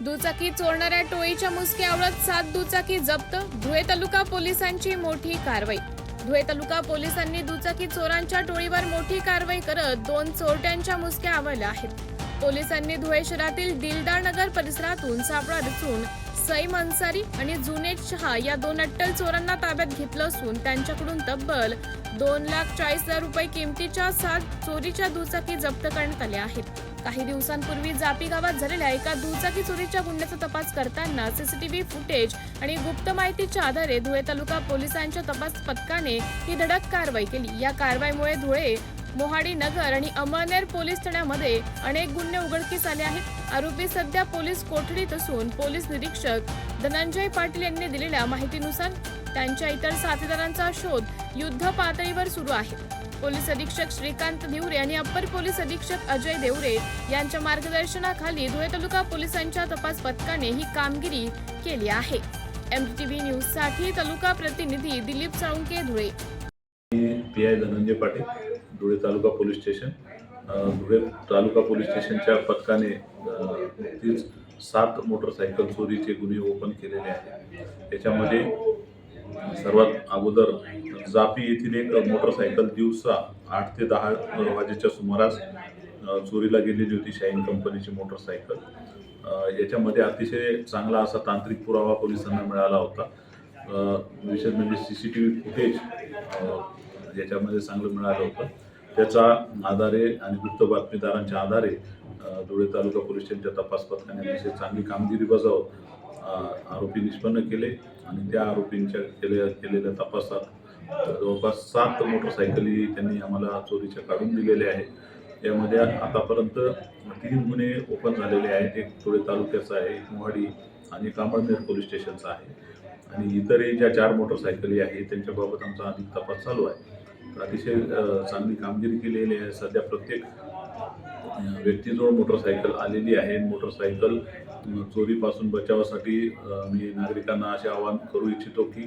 दुचाकी चोरणाऱ्या टोळीच्या मुसक्या आवळत सात दुचाकी जप्त. धुळे तालुका पोलिसांची मोठी कारवाई. धुळे तालुका पोलिसांनी दुचाकी चोरांच्या टोळीवर मोठी कारवाई करत दोन चोरट्यांच्या मुसक्या आवळल्या आहेत. पोलिसांनी धुळे शहरातील दिलदार नगर परिसरातून सापळा रचून सईम अन्सारी आणि जुनेद शहा या दोन अट्टल चोरांना ताब्यात घेतलं असून त्यांच्याकडून तब्बल दोन लाख चाळीस हजार रुपये किमतीच्या सात चोरीच्या दुचाकी जप्त करण्यात आल्या आहेत. काही दिवसांपूर्वी जापी गावात झालेल्या एका दुचाकी चोरीच्या गुन्ह्याचा तपास करताना सीसीटीव्ही फुटेज आणि गुप्त माहितीच्या आधारे धुळे तालुका पोलिसांच्या तपास पथकाने ही धडक कारवाई केली. या कारवाईमुळे धुळे मोहाडी नगर आणि अमळनेर पोलीस ठाण्यामध्ये अनेक गुन्हे उघडकीस आले आहेत. आरोपी सध्या पोलीस कोठडीत असून पोलीस निरीक्षक धनंजय पाटील यांनी दिलेल्या माहितीनुसार त्यांच्या इतर साथीदारांचा शोध युद्ध पातळीवर सुरू आहे पोलीस अधीक्षक श्रीकांत धिवरे आणि अप्पर पोलीस अधीक्षक अजय देवरे यांच्या मार्गदर्शनाखाली धुळे तालुका पोलिसांच्या तपास पथकाने ही कामगिरी केली आहे. एमटीव्ही न्यूजसाठी तालुका प्रतिनिधी Dilip Salunke Dhule. P I Dhananjay Patil Dhule taluka police station. Dhule taluka police स्टेशनच्या पथकाने सात मोटरसायकल चोरीचे गुन्हे ओपन केलेले आहेत. त्याच्यामध्ये सर्वात अगोदर जापी येथील एक मोटरसायकल दिवसा आठ ते दहा वाजेच्या सुमारास चोरीला गेलेली होती शाईन कंपनीची मोटरसायकल. याच्यामध्ये अतिशय चांगला असा तांत्रिक पुरावा पोलिसांना मिळाला होता. विशेष म्हणजे C C T V footage याच्यामध्ये चांगलं मिळालं होतं. त्याचा आधारे आणि गुप्त बातमीदारांच्या आधारे धुळे तालुका पोलीस स्टेशनच्या तपास पथकाने अतिशय चांगली कामगिरी बजावत आरोपी निष्पन्न केले आणि त्या आरोपींच्या केले केलेल्या तपासात जवळपास सात मोटरसायकली त्यांनी आम्हाला चोरीच्या काढून दिलेल्या आहेत. यामध्ये आतापर्यंत तीन गुन्हे ओपन झालेले आहेत. एक धुळे तालुक्याचा आहे एक मोहाडी आणि कांबळनेर पोलीस स्टेशनचा आहे. आणि इतरही ज्या चार मोटरसायकली आहेत त्यांच्याबाबत आमचा अधिक तपास चालू आहे. तर अतिशय चांगली कामगिरी केलेली आहे. सध्या प्रत्येक व्यक्तीजवळ मोटरसायकल आलेली आहे. मोटरसायकल चोरीपासून बचावासाठी मी नागरिकांना असे आवाहन करू इच्छितो की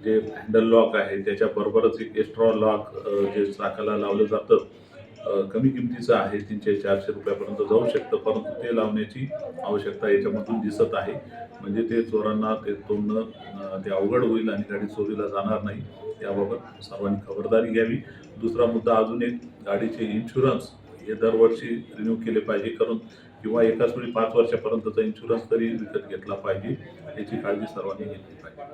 जे हँडल लॉक आहे त्याच्याबरोबरच एक एक्स्ट्रा लॉक जे चाकाला लावलं जातं कमी किमतीचं आहे तीनशे चारशे रुपयापर्यंत जाऊ शकतं. परंतु ते लावण्याची आवश्यकता याच्यामधून दिसत आहे. म्हणजे ते चोरांना ते तोडणं ते अवघड होईल आणि गाडी चोरीला जाणार नाही याबाबत सर्वांनी खबरदारी घ्यावी. दुसरा मुद्दा अजून एक गाडीचे इन्शुरन्स हे दरवर्षी रिन्यू केले पाहिजे. करून किंवा एकाच वेळी पाच वर्षापर्यंतचा इन्शुरन्स तरी विकत घेतला पाहिजे याची काळजी सर्वांनी घेतली पाहिजे.